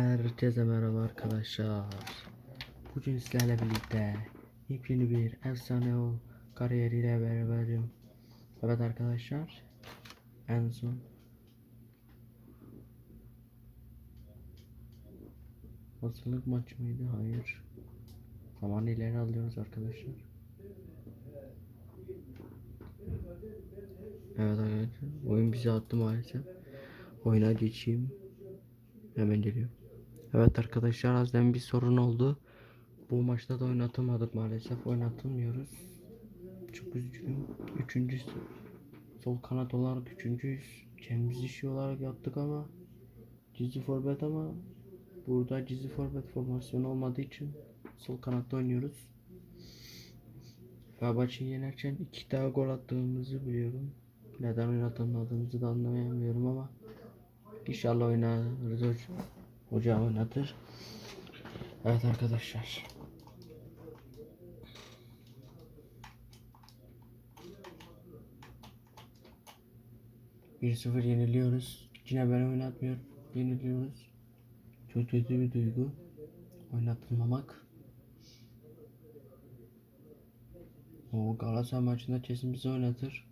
Herkese merhaba arkadaşlar. Bugün sizlerle birlikte yepyeni bir efsane o kariyeriyle beraberim. Evet arkadaşlar. En son Hazırlık maçı mıydı? Hayır. Zaman ileri alıyoruz arkadaşlar. Evet arkadaşlar. Oyun bizi attı maalesef. Oyuna geçeyim. Hemen geliyor. Evet arkadaşlar azden bir sorun oldu. Bu maçta da oynatamadık maalesef. Oynatılmıyoruz. Çok üzgünüm. Üçüncü sol kanat olarak üçüncüyüz. Kendimiz işi olarak yaptık ama gizli forvet ama burada gizli forvet formasyonu olmadığı için sol kanatta oynuyoruz. Fenerbahçe'yi yenerken iki daha gol attığımızı biliyorum. Neden oynatamadığımızı da anlayamıyorum ama İnşallah oynarız hocam. Hocam oynatır. Evet arkadaşlar. Bir sıfır yeniliyoruz. Yine ben oynatmıyorum. Yeniliyoruz. Çok kötü bir duygu. Oynatılmamak. O Galatasaray maçında kesin bizi oynatır.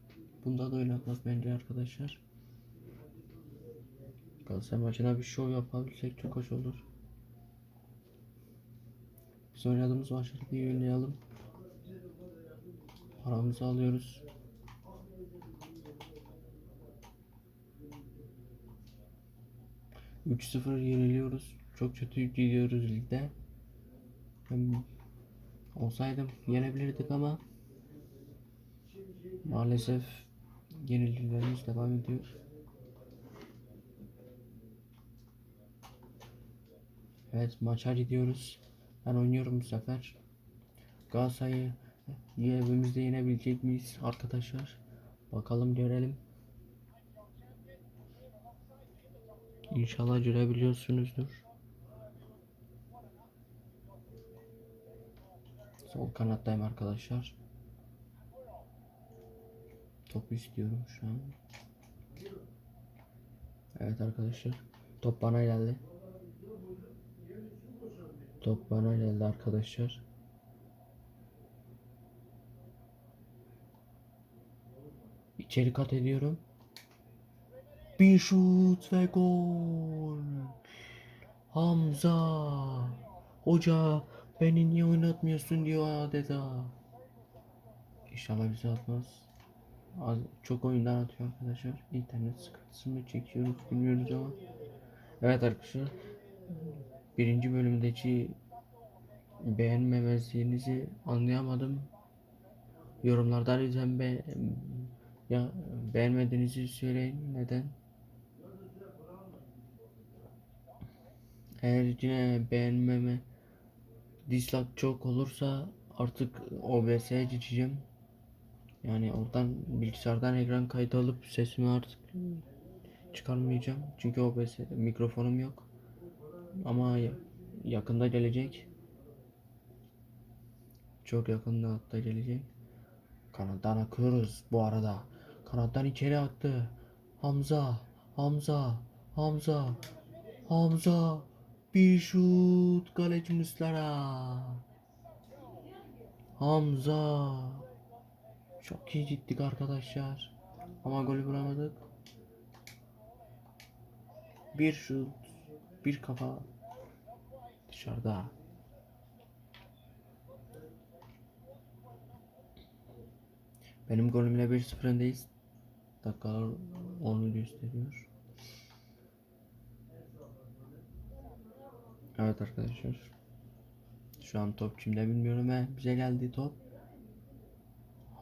Bunda da oynatmak bence arkadaşlar. Galatasaray maçına bir show yapabilsek çok hoş olur. Biz oynadığımız maçları bir oynayalım. Paramızı alıyoruz. Üç 0 yeniliyoruz. Çok kötü gidiyoruz ligde. Olsaydım yenebilirdik ama maalesef yenilgilerimiz devam ediyor. Evet maça gidiyoruz. Ben oynuyorum bu sefer. Galatasaray'ı evimizde yenebilecek miyiz arkadaşlar? Bakalım görelim. İnşallah görebiliyorsunuzdur. Sol kanattayım arkadaşlar. Topu istiyorum şu an. Evet arkadaşlar. Top bana geldi. Top bana geldi arkadaşlar. İçeri kat ediyorum. Bir şut ve gol. Hamza. Hoca beni niye oynatmıyorsun diyor adeta. İnşallah bizi atmaz. Az, çok oyundan atıyor arkadaşlar. İnternet sıkıntısı mı çekiyoruz bilmiyoruz ama. Evet arkadaşlar. Birinci bölümdeki beğenmemezliğinizi anlayamadım. Yorumlarda lütfen be ya beğenmediğinizi söyleyin neden? Eğer yine beğenmeme dislike çok olursa artık OBS'ye geçeceğim. Yani oradan bilgisayardan ekran kaydı alıp sesimi artık çıkarmayacağım. Çünkü OBS mikrofonum yok. Ama yakında gelecek. Çok yakında hatta gelecek. Kanattan akıyoruz bu arada. Kanattan içeri attı. Hamza, Hamza, Hamza, Hamza. Bir şut kaleci Muslera. Hamza. Çok iyi gittik arkadaşlar. Ama golü vuramadık. Bir şut, bir kafa dışarıda. Benim golümle 1-0 öndeyiz. Dakikalar onu gösteriyor. Evet arkadaşlar. Şu an top kimde bilmiyorum he. Bize geldi top.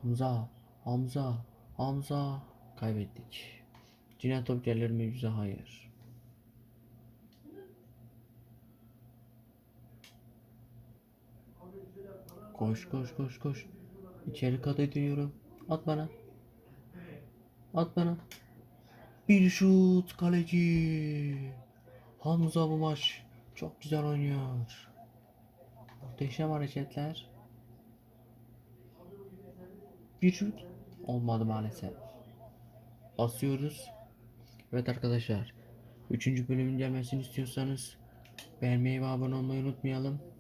Hamza, Hamza, Hamza. Kaybettik. Yine top gelir mi bize? Hayır. Koş koş koş koş. İçeri kat ediyorum. At bana. At bana. Bir şut kaleci. Hamza bu maç çok güzel oynuyor. Muhteşem hareketler. Bir şut olmadı maalesef. Basıyoruz. Evet arkadaşlar. Üçüncü bölümün gelmesini istiyorsanız Beğenmeyi ve abone olmayı unutmayalım.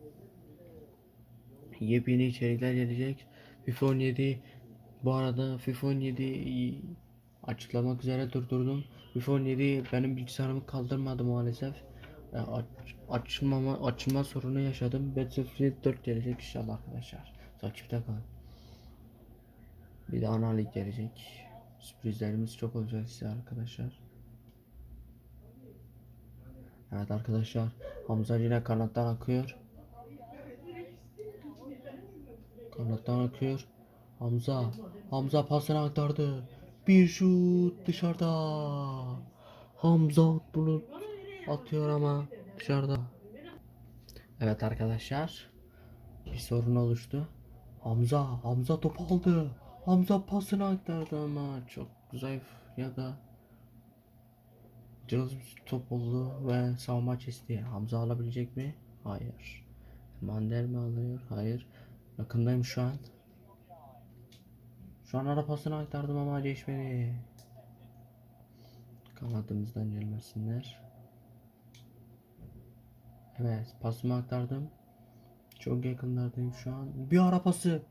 Yepyeni içerikler gelecek. FIFA 17 bu arada FIFA 17 açıklamak üzere durdurdum. FIFA 17 benim bilgisayarımı kaldırmadı maalesef. Aç, açılmama açılma sorunu yaşadım. Battlefield 4 gelecek inşallah arkadaşlar. Takipte kalın. Bir de ana lig gelecek. Sürprizlerimiz çok olacak size arkadaşlar. Evet arkadaşlar. Hamza yine kanattan akıyor. Kanattan akıyor. Hamza. Hamza pasını aktardı. Bir şut dışarıda. Hamza bunu atıyor ama dışarıda. Evet arkadaşlar. Bir sorun oluştu. Hamza. Hamza topu aldı. Hamza pasını aktardı ama çok zayıf ya da cılız top oldu ve savunma kesti. Hamza alabilecek mi? Hayır. Mander mi alıyor? Hayır. Yakındayım şu an. Şu an ara pasını aktardım ama geçmedi. Kanadımızdan gelmesinler. Evet pasımı aktardım. Çok yakınlardayım şu an. Bir ara pası.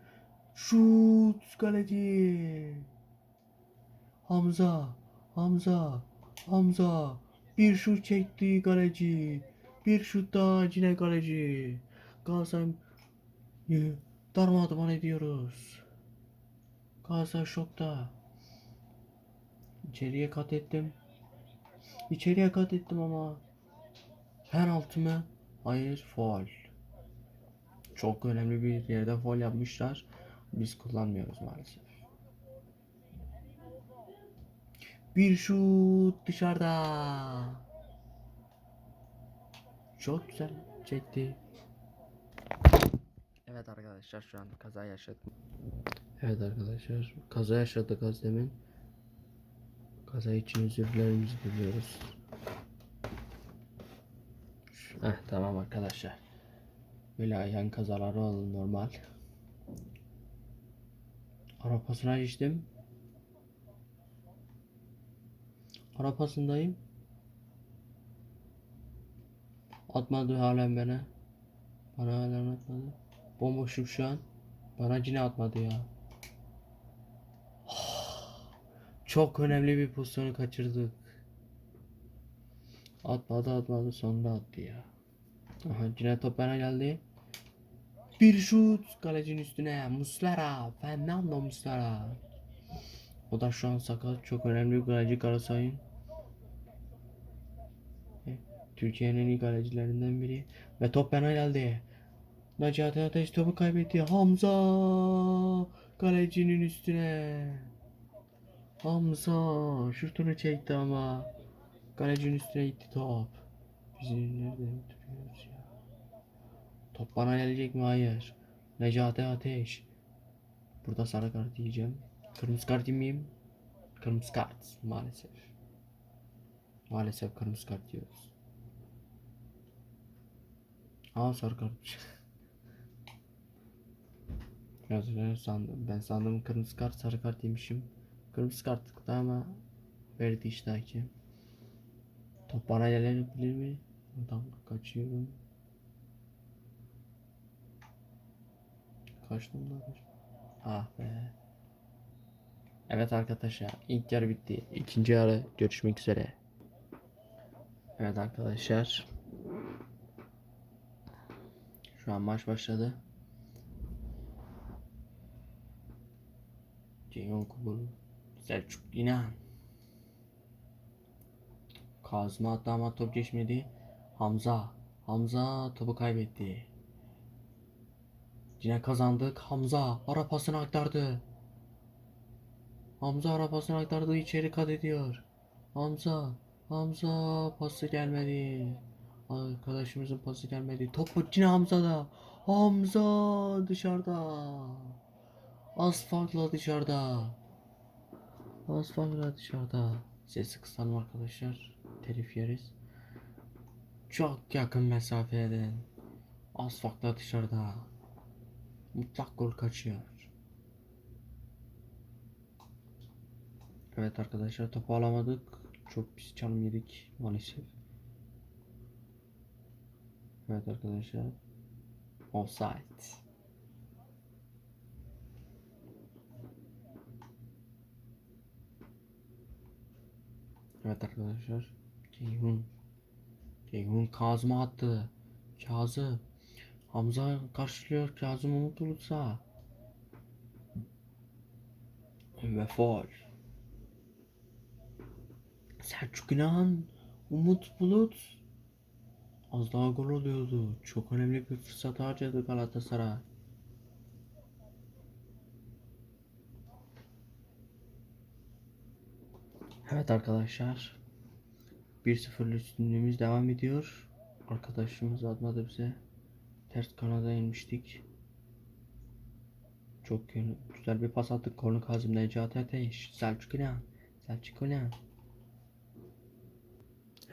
Şut kaleci. Hamza. Hamza. Hamza. Bir şut çekti kaleci. Bir şut daha yine kaleci. Galatasaray darmadağın ediyoruz. Galatasaray şokta. İçeriye kat ettim. İçeriye kat ettim ama penaltı mı? Hayır, faul. Çok önemli bir yerde faul yapmışlar. Biz kullanmıyoruz maalesef. Bir şut dışarıda. Çok güzel çekti. Evet arkadaşlar şu an kaza yaşadık. Evet arkadaşlar kaza yaşadık az demin. Kaza için özür dilerimizi diliyoruz. Heh, tamam arkadaşlar. Böyle yan kazaları oldu normal. Arapasına geçtim. Arapasındayım. Atmadı halen bana. Bana halen atmadı. Bomboşum şu an. Bana yine atmadı ya. Çok önemli bir pozisyonu kaçırdık. Atmadı atmadı sonunda attı ya. Aha yine top bana geldi. Bir şut kalecinin üstüne. Muslera. Fernando Muslera. O da şu an sakat. Çok önemli bir kaleci Galatasaray'ın. Türkiye'nin en iyi kalecilerinden biri. Ve top bana geldi. Necati Ateş topu kaybetti. Hamza kalecinin üstüne. Hamza şutunu çekti ama kalecinin üstüne gitti top. Biz nerede duruyoruz ya? Top bana gelecek mi? Hayır. Necati Ateş. Burada sarı kart yiyeceğim. Kırmızı kart yemeyeyim. Kırmızı kart maalesef. Maalesef kırmızı kart yiyoruz. Aa sarı kartmış. Biraz önce sandım. Ben sandım kırmızı kart sarı kart yemişim. Kırmızı kartlıkta ama verdi işte hakem. Top bana gelebilir mi? Buradan kaçıyorum. Kaçtım da. Ah be. Evet arkadaşlar ilk yarı bitti. İkinci yarı görüşmek üzere. Evet arkadaşlar. Şu an maç başladı. Ceyhun Kubur, Selçuk İnan. Kazım attı ama top geçmedi. Hamza. Hamza topu kaybetti. Yine kazandık. Hamza ara pasını aktardı. Hamza ara pasını aktardı. içeri kat ediyor. Hamza. Hamza pası gelmedi. Arkadaşımızın pası gelmedi. Topu yine Hamza'da. Hamza dışarıda. Az farkla dışarıda. Az farkla dışarıda. Sesi kısalım arkadaşlar. Telif yeriz. Çok yakın mesafeden. Az farkla dışarıda. Mutlak gol kaçıyor. Evet arkadaşlar topu alamadık. Çok pis çalım yedik maalesef. Evet arkadaşlar. Offside. Evet arkadaşlar. Ceyhun. Ceyhun Kazım'a attı. Kazım. Hamza karşılıyor. Kazım Umut Ulutsa. Ve faul. Selçuk İnan. Umut Bulut. Az daha gol oluyordu. Çok önemli bir fırsat harcadı Galatasaray. Evet arkadaşlar. 1-0 üstünlüğümüz devam ediyor. Arkadaşımız atmadı bize. Ters kanada inmiştik. Çok gü- güzel bir pas attık. Kornu Kazım Necati Ateş. Selçuk İnan. Selçuk İnan.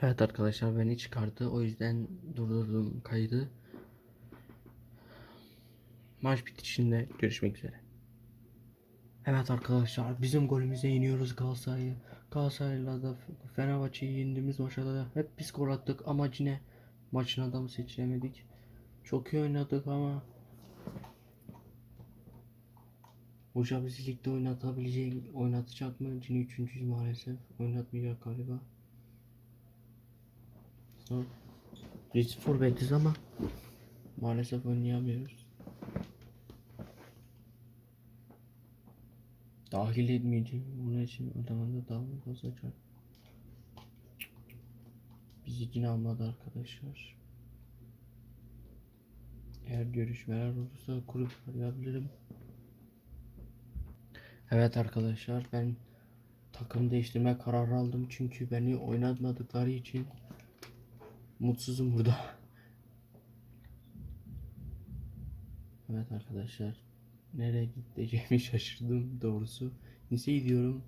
Evet arkadaşlar beni çıkardı. O yüzden durdurdum kaydı. Maç bitişinde görüşmek üzere. Evet arkadaşlar bizim golümüze iniyoruz Galatasaray'ı. Galatasaray'la da Fenerbahçe'yi yendiğimiz maçta da hep biz gol attık ama yine maçın adamı seçilemedik. Çok iyi oynadık ama Hoca bizi ligde oynatabilecek, oynatacak mı? Yine üçüncüyüz maalesef. Oynatmayacak galiba. Biz forvetiz ama maalesef oynayamıyoruz. Dahil etmeyeceğim. Bunun için adamın da daha fazla çarp. Bizi yine almadı arkadaşlar. Eğer görüşmeler olursa kurup arayabilirim. Evet arkadaşlar ben takım değiştirme kararı aldım çünkü beni oynatmadıkları için mutsuzum burada. Evet arkadaşlar nereye gideceğimi şaşırdım doğrusu. Nice diyorum.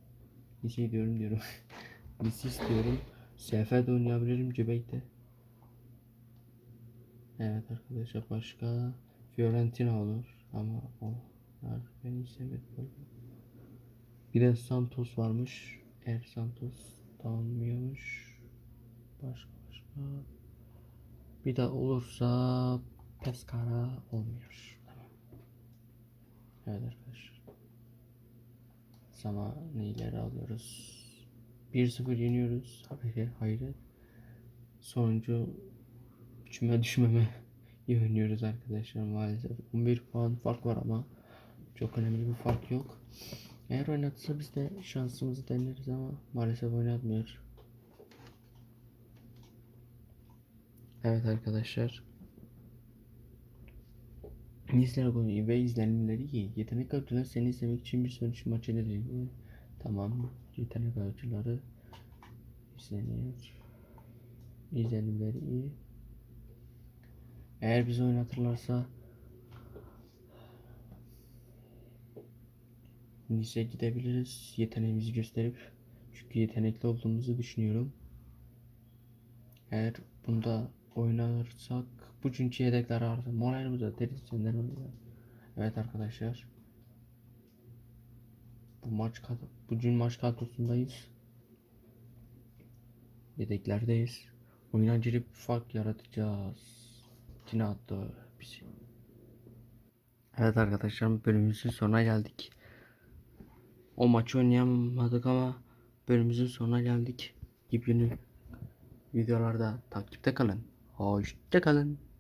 Nice diyorum diyorum. Nice istiyorum. Seferde oynayabilirim Cebek'te. Evet arkadaşlar başka Fiorentina olur ama onlar beni istemedi. Bir de Santos varmış. Eğer Santos tanınmıyormuş. Başka başka. Bir de olursa Pescara olmuyor. Evet arkadaşlar. Zamanı ileri alıyoruz. 1-0 yeniyoruz. Haberi hayret. Sonuncu küme düşmeme oynuyoruz arkadaşlar maalesef. 11 puan fark var ama çok önemli bir fark yok. Eğer oynatsa biz de şansımızı deneriz ama maalesef oynatmıyor. Evet arkadaşlar. İzler konuyu ve izlenimleri iyi. Yetenek avcıları seni izlemek için bir sonuç maçı değil. Tamam. Yetenek avcıları izleniyor. İzlenimleri iyi. Eğer bizi oynatırlarsa Nice gidebiliriz. Yeteneğimizi gösterip çünkü yetenekli olduğumuzu düşünüyorum. Eğer bunda oynarsak bu çünkü yedekler artık moralimize deriz senden. Evet arkadaşlar. Bu maç kad bugün maç kadrosundayız. Yedeklerdeyiz. Oyuna girip fark yaratacağız. Yine attı bizi. Evet arkadaşlar bölümümüzün sonuna geldik. O maçı oynayamadık ama bölümümüzün sonuna geldik. Yepyeni videolarda takipte kalın. Hoşça kalın.